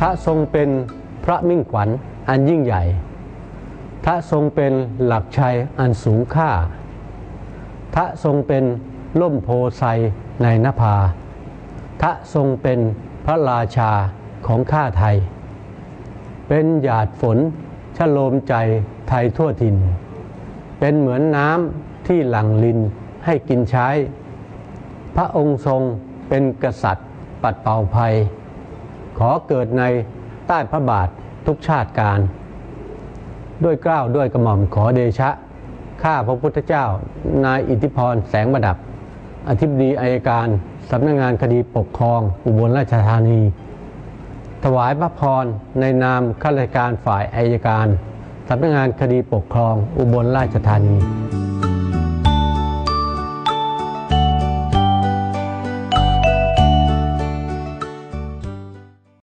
ทะทรงเป็นพระมิ่งขวัญอันยิ่งใหญ่ทะทรงเป็นหลักชัยอันสูงค่าทะทรงเป็นล่มโพไซในนภาทะทรงเป็นพระราชาของข้าไทย เป็นหยาดฝนชะโลมใจไทยทั่วถิ่น เป็นเหมือนน้ำที่หลั่งลินให้กินใช้ พระองค์ทรงเป็นกษัตริย์ปัดเป่าภัย ขอเกิดในใต้พระบาททุกชาติการ ด้วยเกล้าวด้วยกระหม่อมขอเดชะ ข้าพระพุทธเจ้า นายอิทธิพรแสงประดับ อธิบดีอายการสำนักงงานคดีปกครอง อุบลราชธานี ถวายพระพรในนามข้าราชการฝ่ายอายการสำนักงานคดีปกครอง อุบลราชธานี